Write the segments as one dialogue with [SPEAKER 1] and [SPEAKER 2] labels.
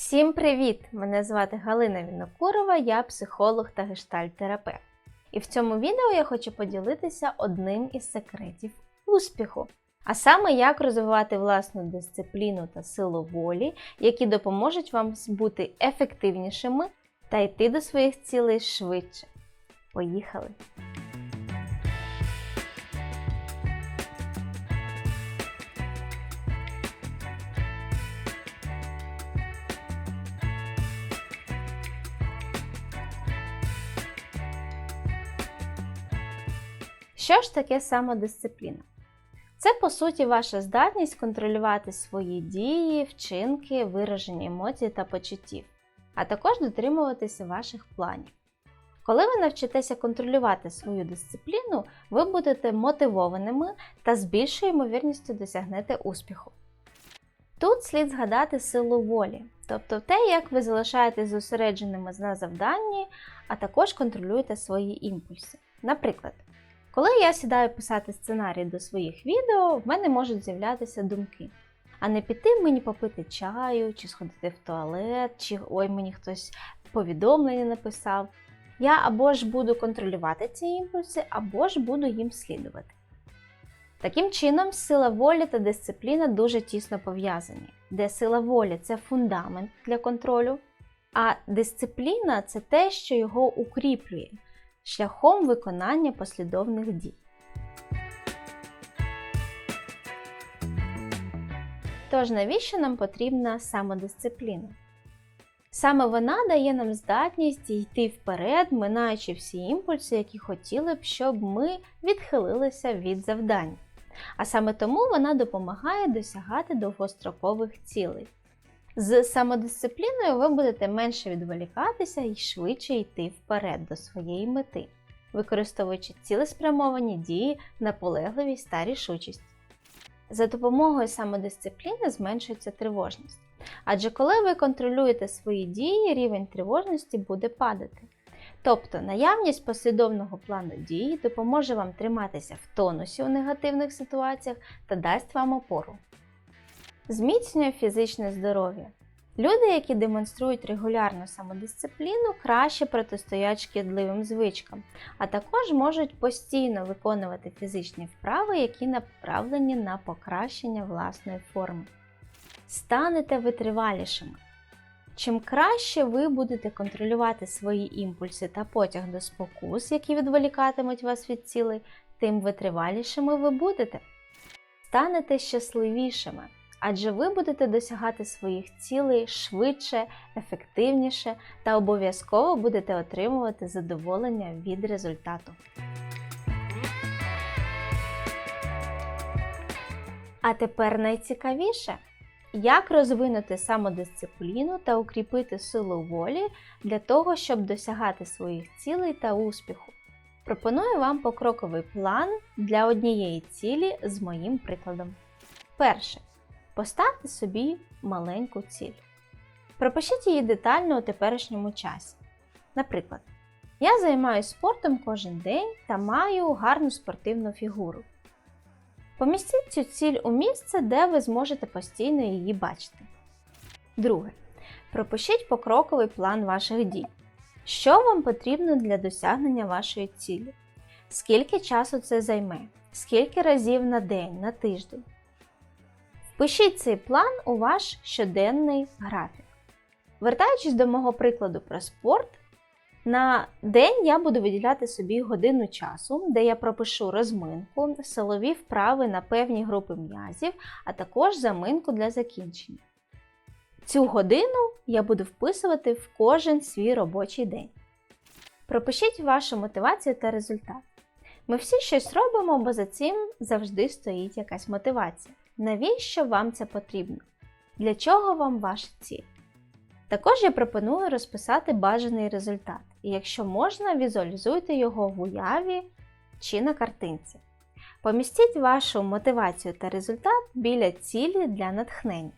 [SPEAKER 1] Всім привіт! Мене звати Галина Вінокурова, я психолог та гештальт-терапевт. І в цьому відео я хочу поділитися одним із секретів успіху, а саме як розвивати власну дисципліну та силу волі, які допоможуть вам бути ефективнішими та йти до своїх цілей швидше. Поїхали! Що ж таке самодисципліна? Це, по суті, ваша здатність контролювати свої дії, вчинки, вираження емоцій та почуттів, а також дотримуватися ваших планів. Коли ви навчитеся контролювати свою дисципліну, ви будете мотивованими та з більшою ймовірністю досягнете успіху. Тут слід згадати силу волі, тобто те, як ви залишаєтесь зосередженими на завданні, а також контролюєте свої імпульси. Наприклад, коли я сідаю писати сценарій до своїх відео, в мене можуть з'являтися думки. А не піти мені попити чаю, чи сходити в туалет, чи ой, мені хтось повідомлення написав. Я або ж буду контролювати ці імпульси, або ж буду їм слідувати. Таким чином, сила волі та дисципліна дуже тісно пов'язані, де сила волі це фундамент для контролю, а дисципліна це те, що його укріплює шляхом виконання послідовних дій. Тож, навіщо нам потрібна самодисципліна? Саме вона дає нам здатність йти вперед, минаючи всі імпульси, які хотіли б, щоб ми відхилилися від завдань. А саме тому вона допомагає досягати довгострокових цілей. З самодисципліною ви будете менше відволікатися і швидше йти вперед до своєї мети, використовуючи цілеспрямовані дії, наполегливість та рішучість. За допомогою самодисципліни зменшується тривожність. Адже коли ви контролюєте свої дії, рівень тривожності буде падати. Тобто наявність послідовного плану дій допоможе вам триматися в тонусі у негативних ситуаціях та дасть вам опору. Зміцнює фізичне здоров'я. Люди, які демонструють регулярну самодисципліну, краще протистоять шкідливим звичкам, а також можуть постійно виконувати фізичні вправи, які направлені на покращення власної форми. Станете витривалішими. Чим краще ви будете контролювати свої імпульси та потяг до спокус, які відволікатимуть вас від цілей, тим витривалішими ви будете. Станете щасливішими адже ви будете досягати своїх цілей швидше, ефективніше та обов'язково будете отримувати задоволення від результату. А тепер найцікавіше, як розвинути самодисципліну та укріпити силу волі для того, щоб досягати своїх цілей та успіху. Пропоную вам покроковий план для однієї цілі з моїм прикладом. Перше. Поставте собі маленьку ціль. Пропишіть її детально у теперішньому часі. Наприклад, я займаюся спортом кожен день та маю гарну спортивну фігуру. Помістіть цю ціль у місце, де ви зможете постійно її бачити. Друге. Пропишіть покроковий план ваших дій. Що вам потрібно для досягнення вашої цілі? Скільки часу це займе? Скільки разів на день, на тиждень? Пишіть цей план у ваш щоденний графік. Вертаючись до мого прикладу про спорт, на день я буду виділяти собі годину часу, де я пропишу розминку, силові вправи на певні групи м'язів, а також заминку для закінчення. Цю годину я буду вписувати в кожен свій робочий день. Пропишіть вашу мотивацію та результат. Ми всі щось робимо, бо за цим завжди стоїть якась мотивація. Навіщо вам це потрібно? Для чого вам ваша ціль? Також я пропоную розписати бажаний результат, і якщо можна, візуалізуйте його в уяві чи на картинці. Помістіть вашу мотивацію та результат біля цілі для натхнення.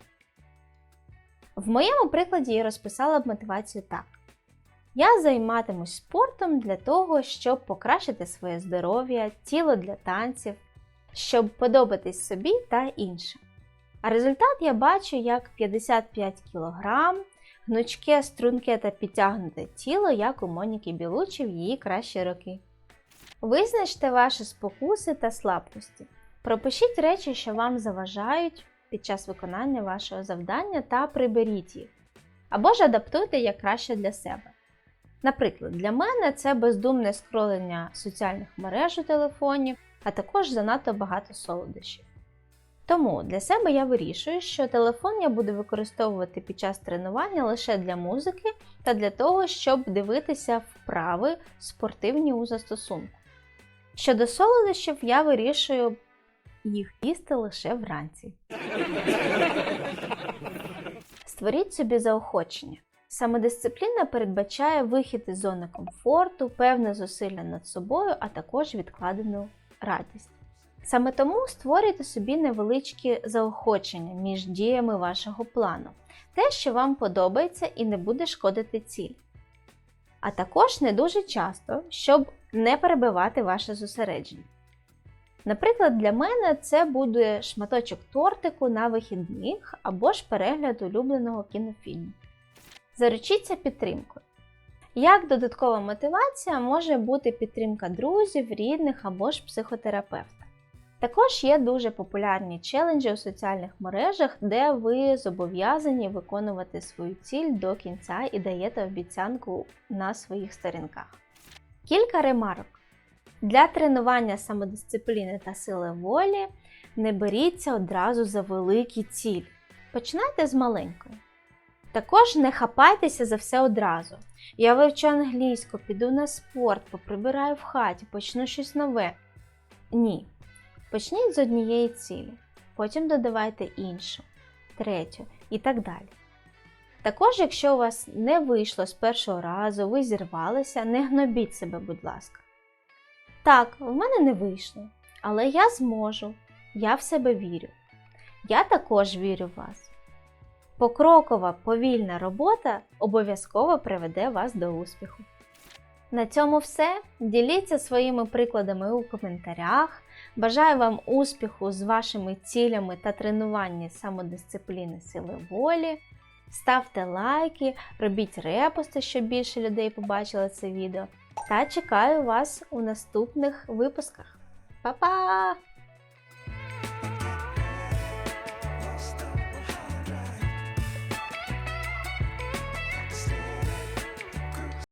[SPEAKER 1] В моєму прикладі я розписала б мотивацію так. Я займатимусь спортом для того, щоб покращити своє здоров'я, тіло для танців, щоб подобатись собі та іншим. А результат я бачу як 55 кг, гнучке, струнке та підтягнуте тіло, як у Моніки Білучі в її кращі роки. Визначте ваші спокуси та слабкості. Пропишіть речі, що вам заважають під час виконання вашого завдання та приберіть їх. Або ж адаптуйте як краще для себе. Наприклад, для мене це бездумне скролення соціальних мереж у телефоні, а також занадто багато солодощів. Тому для себе я вирішую, що телефон я буду використовувати під час тренування лише для музики та для того, щоб дивитися вправи спортивні у застосунку. Щодо солодощів, я вирішую їх їсти лише вранці. Створіть собі заохочення. Самодисципліна передбачає вихід із зони комфорту, певне зусилля над собою, а також відкладену радість. Саме тому створюйте собі невеличкі заохочення між діями вашого плану, те, що вам подобається і не буде шкодити ціль. А також не дуже часто, щоб не перебивати ваше зосередження. Наприклад, для мене це буде шматочок тортику на вихідних або ж перегляд улюбленого кінофільму. Заручіться підтримкою. Як додаткова мотивація може бути підтримка друзів, рідних або ж психотерапевта. Також є дуже популярні челенджі у соціальних мережах, де ви зобов'язані виконувати свою ціль до кінця і даєте обіцянку на своїх сторінках. Кілька ремарок. Для тренування самодисципліни та сили волі не беріться одразу за великі цілі. Починайте з маленької. Також не хапайтеся за все одразу. Я вивчу англійську, піду на спорт, поприбираю в хаті, почну щось нове. Ні. Почніть з однієї цілі, потім додавайте іншу, третю і так далі. Також, якщо у вас не вийшло з першого разу, ви зірвалися, не гнобіть себе, будь ласка. Так, в мене не вийшло, але я зможу, я в себе вірю. Я також вірю в вас. Покрокова повільна робота обов'язково приведе вас до успіху. На цьому все. Діліться своїми прикладами у коментарях. Бажаю вам успіху з вашими цілями та тренування самодисципліни сили волі. Ставте лайки, робіть репости, щоб більше людей побачили це відео. Та чекаю вас у наступних випусках. Па-па!